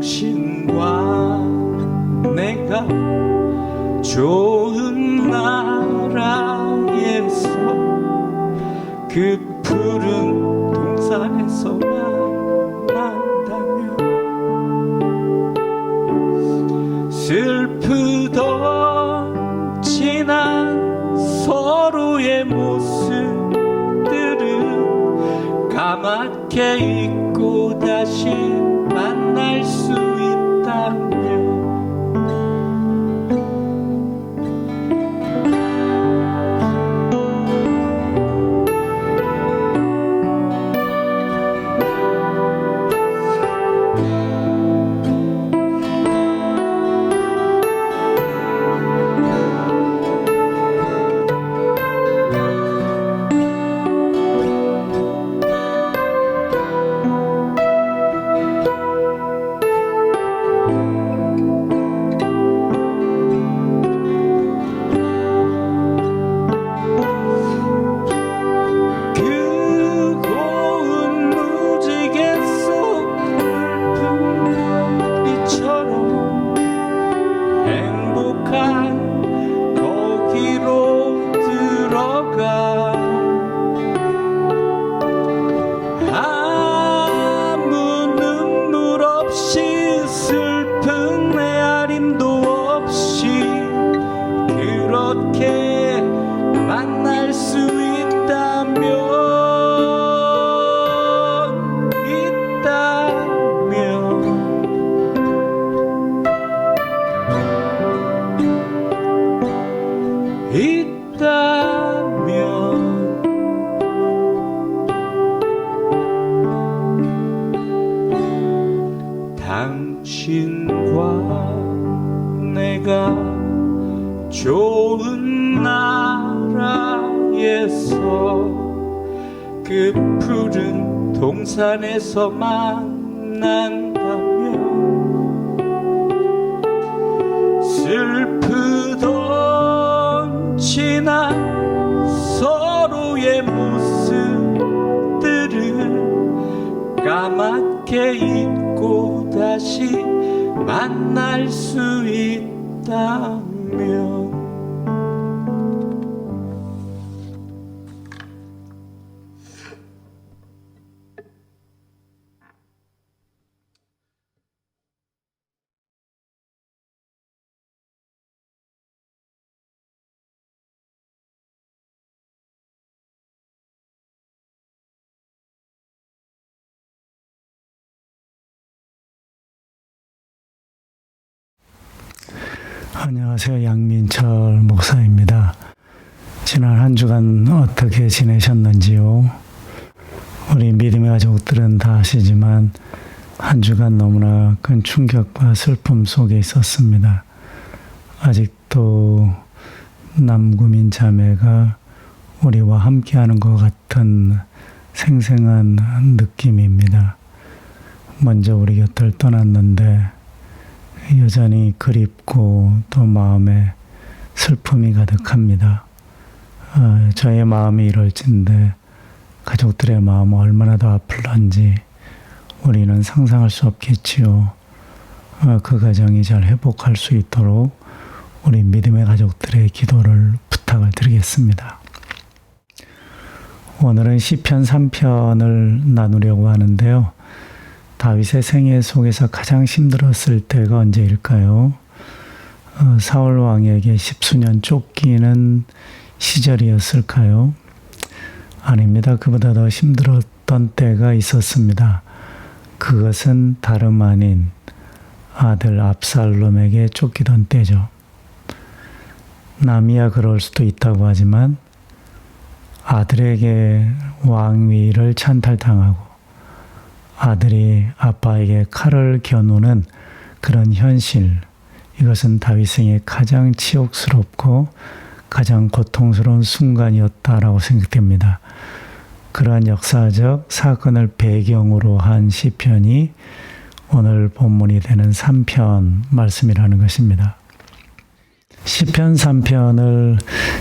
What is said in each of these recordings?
당신과 내가 좋은 나라에서 그 푸른 동산에서 만난다면 슬프던 지난 서로의 모습들은 까맣게 잊고 다시 그 푸른 동산에서 만난다면 슬프던 지난 서로의 모습들을 까맣게 잊고 다시 만날 수 있다 안녕하세요. 양민철 목사입니다. 지난 한 주간 어떻게 지내셨는지요? 우리 믿음의 가족들은 다 아시지만 한 주간 너무나 큰 충격과 슬픔 속에 있었습니다. 아직도 남구민 자매가 우리와 함께하는 것 같은 생생한 느낌입니다. 먼저 우리 곁을 떠났는데 여전히 그립고 또 마음에 슬픔이 가득합니다. 어, 저의 마음이 이럴진데 가족들의 마음은 얼마나 더 아플런지 우리는 상상할 수 없겠지요. 어, 그 가정이 잘 회복할 수 있도록 우리 믿음의 가족들의 기도를 부탁을 드리겠습니다. 오늘은 시편 3편을 나누려고 하는데요. 다윗의 생애 속에서 가장 힘들었을 때가 언제일까요? 어, 사울 왕에게 십수년 쫓기는 시절이었을까요? 아닙니다. 그보다 더 힘들었던 때가 있었습니다. 그것은 다름 아닌 아들 압살롬에게 쫓기던 때죠. 남이야 그럴 수도 있다고 하지만 아들에게 왕위를 찬탈당하고 아들이 아빠에게 칼을 겨누는 그런 현실, 이것은 다윗생의 가장 치욕스럽고 가장 고통스러운 순간이었다라고 생각됩니다. 그러한 역사적 사건을 배경으로 한 시편이 오늘 본문이 되는 3편 말씀이라는 것입니다. 시편 3편을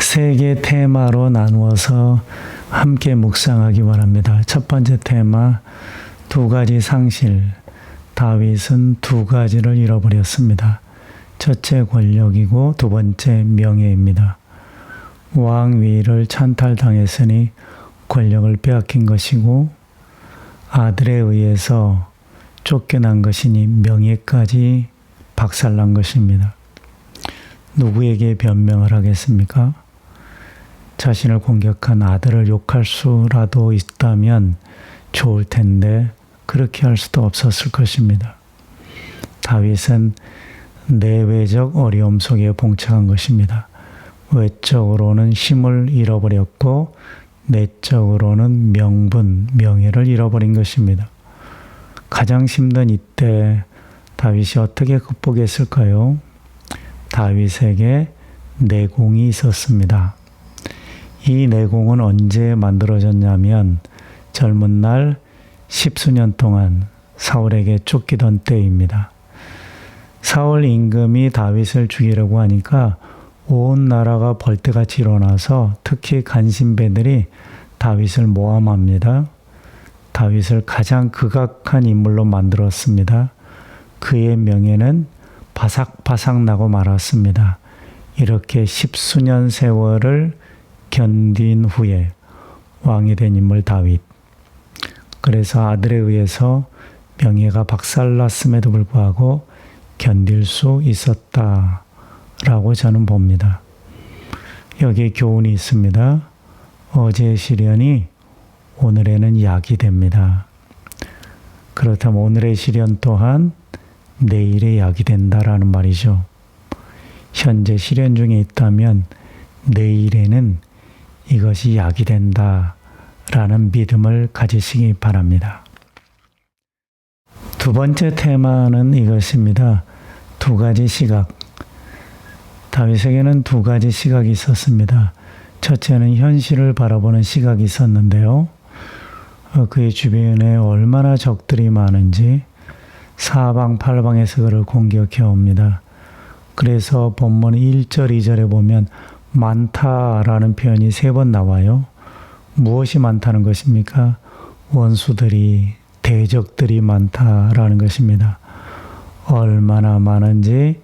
세 개 테마로 나누어서 함께 묵상하기 바랍니다. 첫 번째 테마 두 가지 상실. 다윗은 두 가지를 잃어버렸습니다. 첫째 권력이고 두 번째 명예입니다. 왕위를 찬탈당했으니 권력을 빼앗긴 것이고 아들에 의해서 쫓겨난 것이니 명예까지 박살난 것입니다. 누구에게 변명을 하겠습니까? 자신을 공격한 아들을 욕할 수라도 있다면 좋을 텐데 그렇게 할 수도 없었을 것입니다. 다윗은 내외적 어려움 속에 봉착한 것입니다. 외적으로는 힘을 잃어버렸고 내적으로는 명분, 명예를 잃어버린 것입니다. 가장 힘든 이때 다윗이 어떻게 극복했을까요? 다윗에게 내공이 있었습니다. 이 내공은 언제 만들어졌냐면 젊은 날 십수년 동안 사울에게 쫓기던 때입니다. 사울 임금이 다윗을 죽이려고 하니까 온 나라가 벌떼같이 일어나서 특히 간신배들이 다윗을 모함합니다. 다윗을 가장 극악한 인물로 만들었습니다. 그의 명예는 바삭바삭 나고 말았습니다. 이렇게 십수년 세월을 견딘 후에 왕이 된 인물 다윗. 그래서 아들에 의해서 명예가 박살났음에도 불구하고 견딜 수 있었다 라고 저는 봅니다. 여기에 교훈이 있습니다. 어제의 시련이 오늘에는 약이 됩니다. 그렇다면 오늘의 시련 또한 내일의 약이 된다라는 말이죠. 현재 시련 중에 있다면 내일에는 이것이 약이 된다 라는 믿음을 가지시기 바랍니다. 두 번째 테마는 이것입니다. 두 가지 시각. 다윗에게는 두 가지 시각이 있었습니다. 첫째는 현실을 바라보는 시각이 있었는데요. 어, 그의 주변에 얼마나 적들이 많은지 사방 팔방에서 그를 공격해 옵니다. 그래서 본문 1절, 2절에 보면 많다라는 표현이 세 번 나와요. 무엇이 많다는 것입니까? 원수들이, 대적들이 많다라는 것입니다. 얼마나 많은지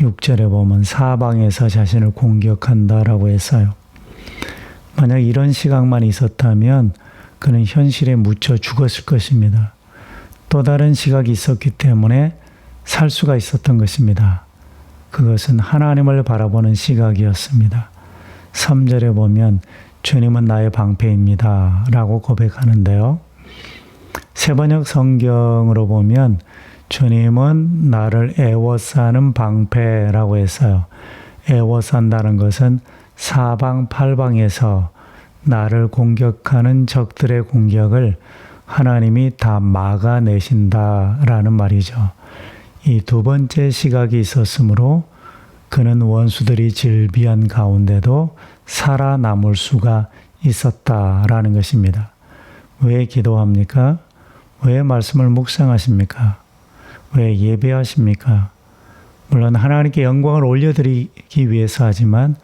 6절에 보면 사방에서 자신을 공격한다라고 했어요. 만약 이런 시각만 있었다면 그는 현실에 묻혀 죽었을 것입니다. 또 다른 시각이 있었기 때문에 살 수가 있었던 것입니다. 그것은 하나님을 바라보는 시각이었습니다. 3절에 보면 주님은 나의 방패입니다. 라고 고백하는데요. 세번역 성경으로 보면 주님은 나를 애워싸는 방패라고 했어요. 애워싼다는 것은 사방팔방에서 나를 공격하는 적들의 공격을 하나님이 다 막아내신다라는 말이죠. 이 두 번째 시각이 있었으므로 그는 원수들이 질비한 가운데도 살아남을 수가 있었다라는 것입니다. 왜 기도합니까? 왜 말씀을 묵상하십니까? 왜 예배하십니까? 물론 하나님께 영광을 올려드리기 위해서 하지만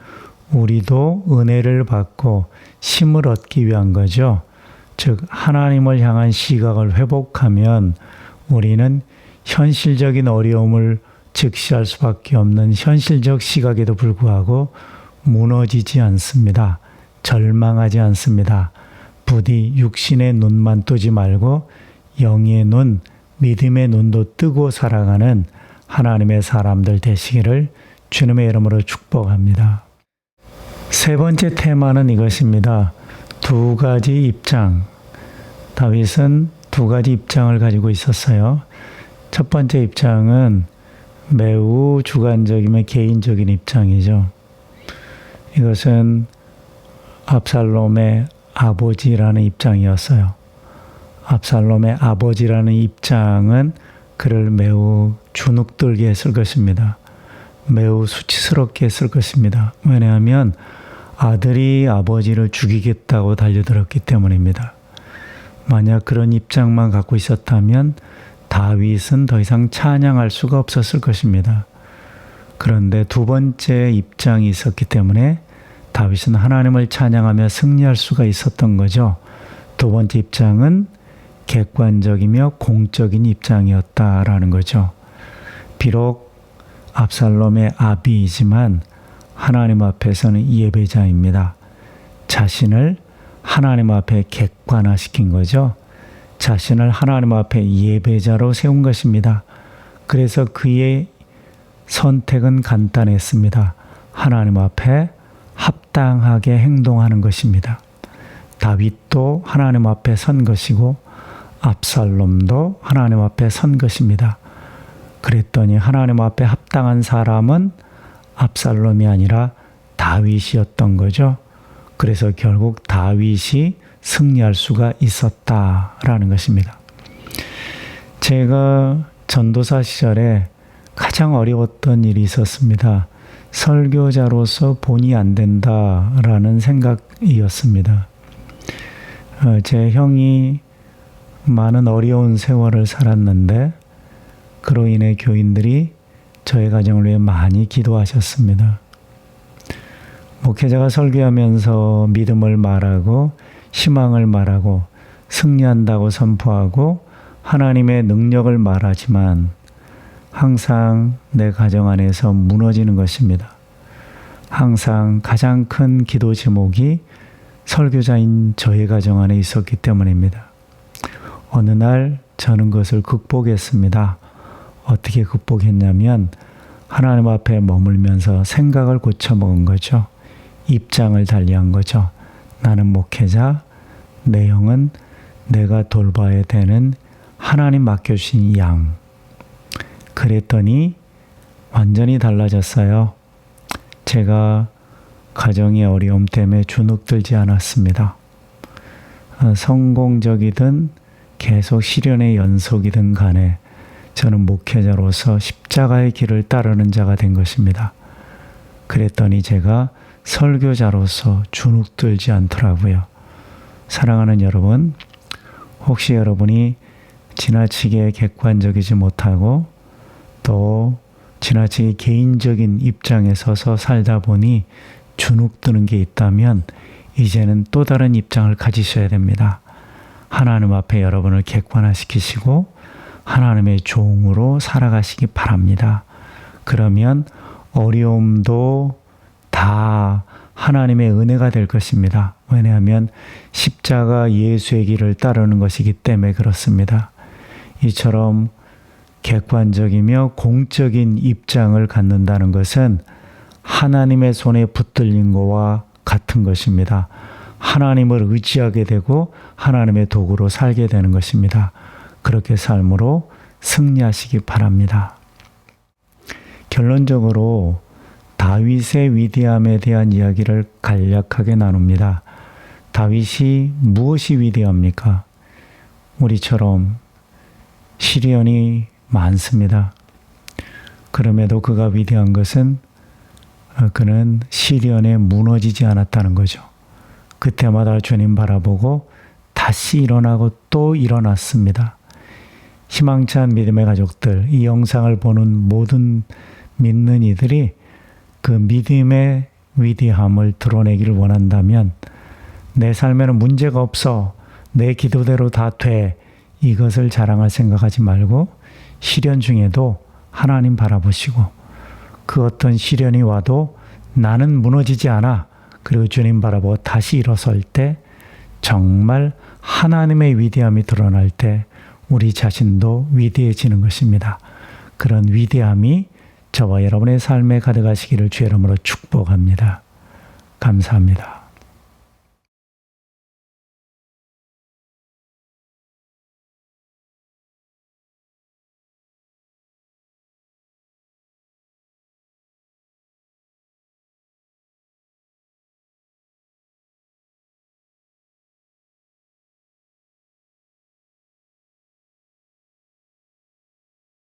우리도 은혜를 받고 힘을 얻기 위한 거죠. 즉 하나님을 향한 시각을 회복하면 우리는 현실적인 어려움을 직시할 수밖에 없는 현실적 시각에도 불구하고 무너지지 않습니다. 절망하지 않습니다. 부디 육신의 눈만 뜨지 말고 영의 눈, 믿음의 눈도 뜨고 살아가는 하나님의 사람들 되시기를 주님의 이름으로 축복합니다. 세 번째 테마는 이것입니다. 두 가지 입장. 다윗은 두 가지 입장을 가지고 있었어요. 첫 번째 입장은 매우 주관적이며 개인적인 입장이죠. 이것은 압살롬의 아버지라는 입장이었어요. 압살롬의 아버지라는 입장은 그를 매우 주눅들게 했을 것입니다. 매우 수치스럽게 했을 것입니다. 왜냐하면 아들이 아버지를 죽이겠다고 달려들었기 때문입니다. 만약 그런 입장만 갖고 있었다면 다윗은 더 이상 찬양할 수가 없었을 것입니다. 그런데 두 번째 입장이 있었기 때문에 다윗은 하나님을 찬양하며 승리할 수가 있었던 거죠. 두 번째 입장은 객관적이며 공적인 입장이었다라는 거죠. 비록 압살롬의 아비이지만 하나님 앞에서는 예배자입니다. 자신을 하나님 앞에 객관화시킨 거죠. 자신을 하나님 앞에 예배자로 세운 것입니다. 그래서 그의 선택은 간단했습니다. 하나님 앞에 합당하게 행동하는 것입니다. 다윗도 하나님 앞에 선 것이고 압살롬도 하나님 앞에 선 것입니다. 그랬더니 하나님 앞에 합당한 사람은 압살롬이 아니라 다윗이었던 거죠. 그래서 결국 다윗이 승리할 수가 있었다라는 것입니다. 제가 전도사 시절에 가장 어려웠던 일이 있었습니다. 설교자로서 본이 안 된다라는 생각이었습니다. 어, 제 형이 많은 어려운 세월을 살았는데 그로 인해 교인들이 저의 가정을 위해 많이 기도하셨습니다. 목회자가 설교하면서 믿음을 말하고 희망을 말하고 승리한다고 선포하고 하나님의 능력을 말하지만 항상 내 가정 안에서 무너지는 것입니다. 항상 가장 큰 기도 제목이 설교자인 저의 가정 안에 있었기 때문입니다. 어느 날 저는 그것을 극복했습니다. 어떻게 극복했냐면 하나님 앞에 머물면서 생각을 고쳐먹은 거죠. 입장을 달리한 거죠. 나는 목회자, 내 영은 내가 돌봐야 되는 하나님 맡겨주신 양. 그랬더니 완전히 달라졌어요. 제가 가정의 어려움 때문에 주눅들지 않았습니다. 어, 성공적이든 계속 시련의 연속이든 간에 저는 목회자로서 십자가의 길을 따르는 자가 된 것입니다. 그랬더니 제가 설교자로서 주눅들지 않더라고요. 사랑하는 여러분, 혹시 여러분이 지나치게 객관적이지 못하고 또 지나치게 개인적인 입장에 서서 살다 보니 주눅드는 게 있다면 이제는 또 다른 입장을 가지셔야 됩니다. 하나님 앞에 여러분을 객관화시키시고 하나님의 종으로 살아가시기 바랍니다. 그러면 어려움도 다 하나님의 은혜가 될 것입니다. 왜냐하면 십자가 예수의 길을 따르는 것이기 때문에 그렇습니다. 이처럼 객관적이며 공적인 입장을 갖는다는 것은 하나님의 손에 붙들린 것과 같은 것입니다. 하나님을 의지하게 되고 하나님의 도구로 살게 되는 것입니다. 그렇게 삶으로 승리하시기 바랍니다. 결론적으로 다윗의 위대함에 대한 이야기를 간략하게 나눕니다. 다윗이 무엇이 위대합니까? 우리처럼 시련이 많습니다. 그럼에도 그가 위대한 것은 어, 그는 시련에 무너지지 않았다는 거죠. 그때마다 주님 바라보고 다시 일어나고 또 일어났습니다. 희망찬 믿음의 가족들, 이 영상을 보는 모든 믿는 이들이 그 믿음의 위대함을 드러내기를 원한다면 내 삶에는 문제가 없어 내 기도대로 다 돼 이것을 자랑할 생각하지 말고 시련 중에도 하나님 바라보시고 그 어떤 시련이 와도 나는 무너지지 않아 그리고 주님 바라보고 다시 일어설 때 정말 하나님의 위대함이 드러날 때 우리 자신도 위대해지는 것입니다. 그런 위대함이 저와 여러분의 삶에 가득하시기를 주의 이름으로 축복합니다. 감사합니다.